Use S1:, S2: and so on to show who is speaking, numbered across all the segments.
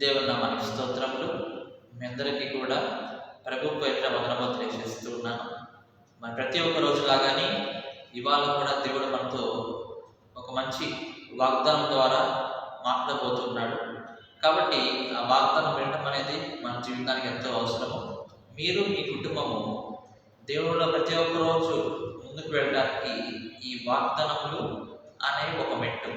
S1: దేవుని నామానికి స్తోత్రములు. మీ అందరికీ కూడా ప్రభు పేట వందనము తెలియజేస్తూ ఉన్నాను. మరి ప్రతి ఒక్క రోజు లాగానే ఇవాళ కూడా దేవుడు మనతో ఒక మంచి వాగ్దానం ద్వారా మాట్లాడబోతున్నాడు కాబట్టి ఆ వాగ్దానం వినటం అనేది మన జీవితానికి ఎంతో అవసరము. మీరు మీ కుటుంబము దేవుళ్ళ ప్రతి ఒక్క రోజు ముందుకు వెళ్ళడానికి ఈ వాగ్దానములు అనే ఒక మెట్టు.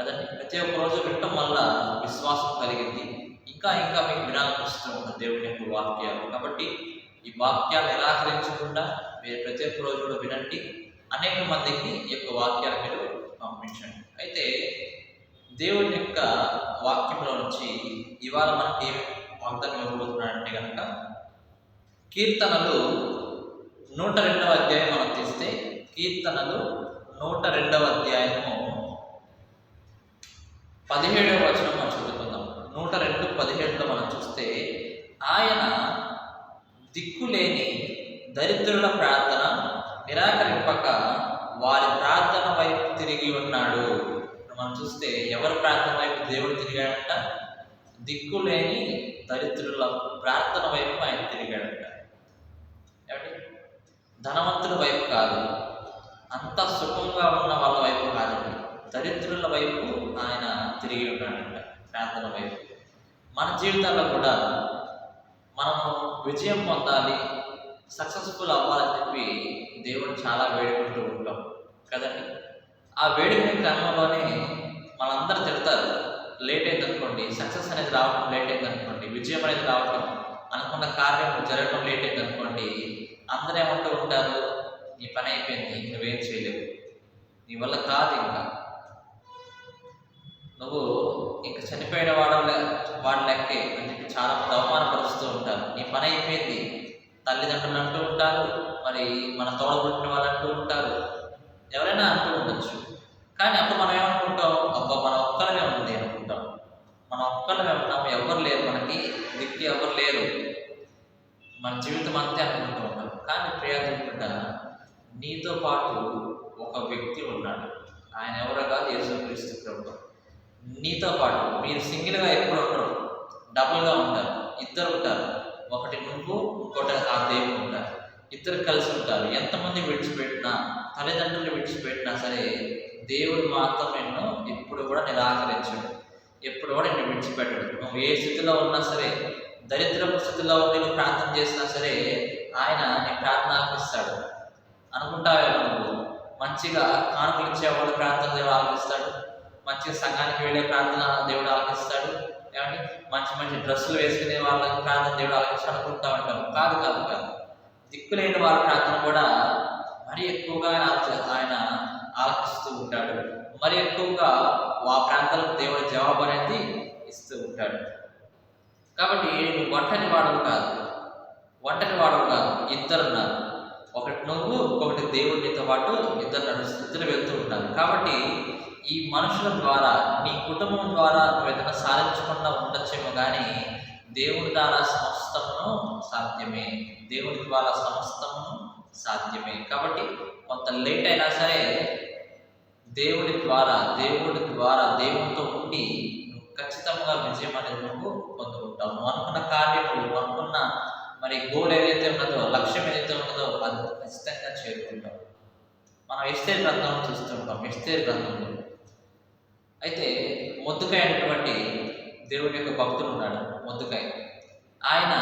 S1: కదండి ప్రతి ఒక్క రోజు వినటం వల్ల విశ్వాసం కలిగింది. ఇంకా ఇంకా మీకు వినాలనిపిస్తూ ఉంటుంది దేవుని యొక్క వాక్యాలు. కాబట్టి ఈ వాక్యాలు నిరాకరించకుండా మీరు ప్రతి ఒక్క రోజు కూడా వినండి. అనేక మందికి ఈ యొక్క వాక్యాలు మీరు పంపించండి. అయితే దేవుని యొక్క వాక్యంలో నుంచి ఇవాళ మనకి ఏమి వాగ్దానం ఇవ్వబోతున్నాడంటే కనుక కీర్తనలు నూట రెండవ అధ్యాయం మనం తీస్తే కీర్తనలు నూట రెండవ అధ్యాయము పదిహేడవ వచనం మనం చదువుకుందాం. నూట రెండు పదిహేడులో మనం చూస్తే ఆయన దిక్కులేని దరిద్రుల ప్రార్థన నిరాకరింపక వారి ప్రార్థన వైపు తిరిగి ఉన్నాడు. మనం చూస్తే ఎవరి ప్రార్థన వైపు దేవుడు తిరిగాడంట? దిక్కులేని దరిద్రుల ప్రార్థన వైపు ఆయన తిరిగాడంట. ధనవంతుల వైపు కాదు అంత సుఖంగా ఉన్న వాళ్ళ వైపు కాదండి. దరిద్రుల వైపు తిరిగి ఉన్నాడంట ప్రార్థన వైపు. మన జీవితాల్లో కూడా మనము విజయం పొందాలి సక్సెస్ఫుల్ అవ్వాలని చెప్పి దేవుడు చాలా వేడుకుంటూ ఉంటాం కదండి. ఆ వేడుకునే క్రమంలోనే మనందరూ తిడతారు లేట్ అయింది అనుకోండి సక్సెస్ అనేది రావడం లేట్ అయింది అనుకోండి విజయం అనేది రావడం అనుకున్న కార్యం జరగడం లేట్ అయింది అనుకోండి అందరూ ఏమంటూ ఉంటారు నీ పని అయిపోయింది నువ్వేం చేయలేవు. నీ వల్ల కాదు ఇంకా. నువ్వు ఇంకా చనిపోయిన వాడు వాడి లెక్కే. అని చెప్పి చాలా మంది అవమానపరుస్తూ ఉంటారు. నీ పని అయిపోయింది. తల్లిదండ్రులు అంటూ ఉంటారు. మరి మన తోడబుట్టిన వాళ్ళు అంటూ ఉంటారు. ఎవరైనా అంటూ ఉండొచ్చు. కానీ అప్పుడు మనం ఏమనుకుంటాం? అబ్బా మన ఒక్కరమే ఉంది అనుకుంటాం. మన ఒక్కరమే ఉన్నాం. ఎవరు లేరు మనకి. దిక్కు ఎవరు లేరు. మన జీవితం అంతే అనుకుంటూ ఉంటాం. కానీ ప్రియాదేవుడా నీతో పాటు ఒక వ్యక్తి ఉన్నాడు. ఆయన ఎవరో కాదు యేసుక్రీస్తు ప్రభు నీతో పాటు మీరు సింగిల్గా ఎప్పుడు ఉండరు. డబుల్గా ఉంటారు. ఇద్దరు ఉంటారు. ఒకటి నువ్వు ఇంకోటి ఆ దేవుడు ఉంటారు. ఇద్దరు కలిసి ఉంటారు. ఎంతమంది విడిచిపెట్టినా తల్లిదండ్రులు విడిచిపెట్టినా సరే దేవుడు మాత్రం నిన్ను ఎప్పుడు కూడా నిరాకరించడు ఎప్పుడు కూడా నిన్ను విడిచిపెట్టడు. నువ్వు ఏ స్థితిలో ఉన్నా సరే దరిద్రపు స్థితిలో ఉండి నువ్వు ప్రార్థన చేసినా సరే ఆయన నీ ప్రార్థన ఆలపిస్తాడు అనుకుంటావేమో నువ్వు? మంచిగా కానుకలు ఇచ్చేవాళ్ళు ప్రార్థన దేవుడు ఆలపిస్తాడు మంచిగా సంఘానికి వెళ్ళే ప్రార్థన దేవుడు ఆలకిస్తాడు. ఏమంటే మంచి మంచి డ్రెస్సులు వేసుకునే వాళ్ళ ప్రార్థన దేవుడు ఆలకిస్తాడు. అనుకుంటా ఉంటాం కాదు కాదు కాదు. దిక్కులేని వారి ప్రార్థన కూడా మరీ ఎక్కువగా ఆయన ఆలకిస్తూ ఉంటాడు. మరి ఎక్కువగా ఆ ప్రాంతాలకు దేవుడు జవాబు అనేది ఇస్తూ ఉంటాడు. కాబట్టి నువ్వు ఒంటరి వాడవు కాదు. ఒంటరి వాడవు కాదు. ఇద్దరు ఉన్నారు ఒకటి నువ్వు ఒకటి దేవుడితో పాటు ఇద్దరు నడుస్తూ ఇద్దరు వెళ్తూ ఉంటారు. కాబట్టి ఈ మనుషుల ద్వారా నీ కుటుంబం ద్వారా నువ్వు ఏదైనా సాధించకుండా ఉండొచ్చేమో కానీ దేవుడి ద్వారా సమస్తమును సాధ్యమే. దేవుడి ద్వారా సమస్తమును సాధ్యమే. కాబట్టి కొంత లేట్ అయినా సరే దేవుడి ద్వారా దేవుడి ద్వారా దేవుడితో ఉండి నువ్వు ఖచ్చితంగా విజయం అనేది నువ్వు పొందుకుంటావు. నువ్వు అనుకున్న కార్యం నువ్వు అనుకున్న మరి గోల్ ఏదైతే ఉన్నదో లక్ష్యం ఏదైతే ఉన్నదో అది ఖచ్చితంగా చేరుకుంటావు. మనం ఎస్తేర్ గ్రంథం చూస్తుంటాం. ఎస్తేర్ గ్రంథంలో. అయితే మొద్దుకాయ అనేటువంటి దేవుడి యొక్క భక్తుడు ఉన్నాడు మొద్దుకాయ. ఆయన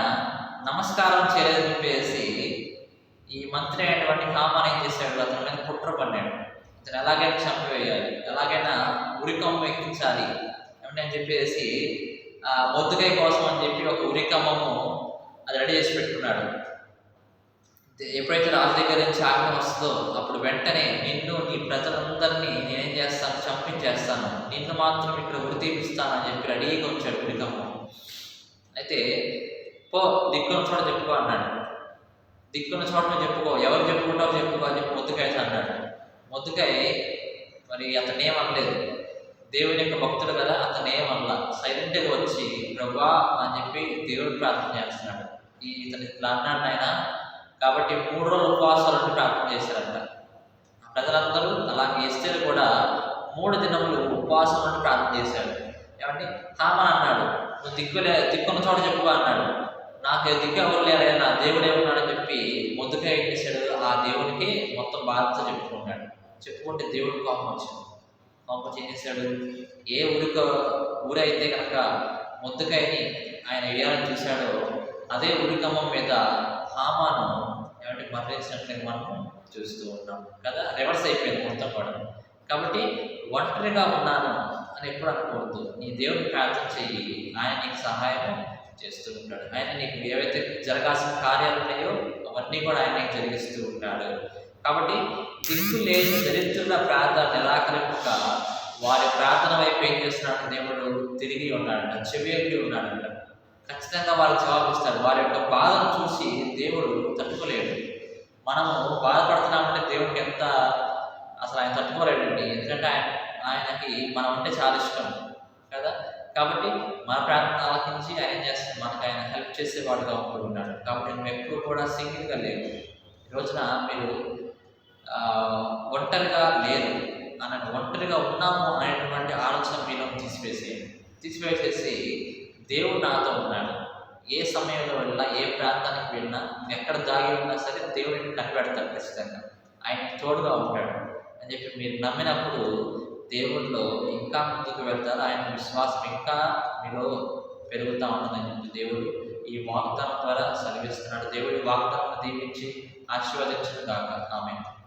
S1: నమస్కారం చేయలేదని చెప్పేసి ఈ మంత్రి అయినటువంటి హామాన్ ఏం చేశాడు? అతని మీద కుట్ర పన్నాడు అతను ఎలాగైనా చంపివేయాలి ఎలాగైనా ఉరికమ్మ ఎక్కించాలి ఏమంటే అని చెప్పేసి ఆ మొద్దుకాయ కోసం అని చెప్పి ఒక ఉరికమ్మము అది రెడీ చేసి పెట్టుకున్నాడు. ఎప్పుడైతే రాజు దగ్గర నుంచి ఆజ్ఞ వస్తుందో అప్పుడు వెంటనే నిన్ను నీ ప్రజలందరినీ నేనేం చేస్తాను చంపించేస్తాను. నిన్ను మాత్రం ఇక్కడ ఉరి తీపిస్తాను అని చెప్పి రెడీగా వచ్చాడు ఉరికమ్మ అయితే పో దిక్కున్న చోట చెప్పుకో అన్నాడు. దిక్కున్న చోట చెప్పుకో. ఎవరు చెప్పుకుంటావు చెప్పుకో అని చెప్పి ముద్దుకాయ అన్నాడు. ముద్దుకాయ మరి అతను ఏమనలేదు దేవుని యొక్క భక్తుడు కదా అతను ఏమనలా సైలెంట్గా వచ్చి ప్రభా అని చెప్పి దేవుడు ప్రార్థన చేస్తున్నాడు. ఈ ఇతను ఇట్లా అన్నాడు ఆయన కాబట్టి మూడు రోజులు ఉపవాసాలను ప్రార్థన చేశారంట. ప్రజలందరూ అలాగే ఎస్తేరు కూడా మూడు దినములు ఉపవాసం నుండి ప్రార్థన చేశాడు ఏమంటే హామన్ అన్నాడు. నువ్వు దిక్కులే దిక్కున్న చోట చెప్పుకో అన్నాడు. నాకు దిక్కు ఎవరు లేరు నా దేవుడే ఉన్నాడని చెప్పి మొద్దుగా ఏం చేశాడు? ఆ దేవునికి మొత్తం బాధ్యత చెప్పుకున్నాడు చెప్పుకుంటే దేవుడికి కోపం వచ్చింది. కోపం వచ్చి ఏ ఊరిక ఊరైతే కనుక ముద్దుకాయని ఆయన వేయాలని చూశాడో అదే ఉరికమ్మం మీద హామాను ఏమంటే మరణించినట్లుగా మనం చూస్తూ ఉన్నాం కదా? రివర్స్ అయిపోయింది మొత్తం కూడా. కాబట్టి ఒంటరిగా ఉన్నాను అని ఎప్పుడు అనుకోవద్దు నీ దేవుడిని ప్రార్థన చెయ్యి. ఆయన నీకు సహాయం చేస్తూ ఉంటాడు. ఆయన నీకు ఏవైతే జరగాల్సిన కార్యాలు ఉన్నాయో అవన్నీ కూడా ఆయన నీకు జరిగిస్తూ ఉంటాడు. కాబట్టి దిక్కు లేని దరిద్రుల ప్రార్థన నిరాకరింపక వారి ప్రార్థన వైపు ఏం చేస్తున్నాడు దేవుడు తిరిగి ఉన్నాడంట. చెవియొగ్గి ఉన్నాడంట. ఖచ్చితంగా వాళ్ళకి జవాబిస్తారు. వారి యొక్క బాధను చూసి దేవుడు తట్టుకోలేడు. మనము బాధపడుతున్నామంటే దేవుడికి ఎంత అసలు ఆయన తట్టుకోలేడండి. ఎందుకంటే ఆయన ఆయనకి మనం అంటే చాలా ఇష్టం కదా? కాబట్టి మన ప్రార్థన ఆలకించి ఆయన ఏం చేస్తాడు? మనకు ఆయన హెల్ప్ చేసేవాడుగా ఉంటూ ఉన్నాడు కాబట్టి మేము ఎప్పుడు కూడా సింగిల్గా లేవు ఈ రోజున మీరు ఒంటరిగా లేరు అన్నట్టు ఒంటరిగా ఉన్నాము అనేటువంటి ఆలోచన మీలో తీసివేసేయండి. తీసివేసేసి దేవుడు నాతో ఉన్నాడు. ఏ సమయంలో వెళ్ళినా ఏ ప్రాంతానికి వెళ్ళినా ఎక్కడ దాగి ఉన్నా సరే దేవుడిని కనిపెడతాడు ఖచ్చితంగా. ఆయన తోడుగా ఉంటాడు. అని చెప్పి మీరు నమ్మినప్పుడు దేవుడిలో ఇంకా ముందుకు వెళ్తారు? ఆయన విశ్వాసం ఇంకా మీలో పెరుగుతూ ఉంటుందని చెప్పి దేవుడు ఈ వాగ్దానం ద్వారా సెలవిస్తున్నాడు. దేవుడి వాగ్దానం దీవించి ఆశీర్వదించడం కాక ఆమె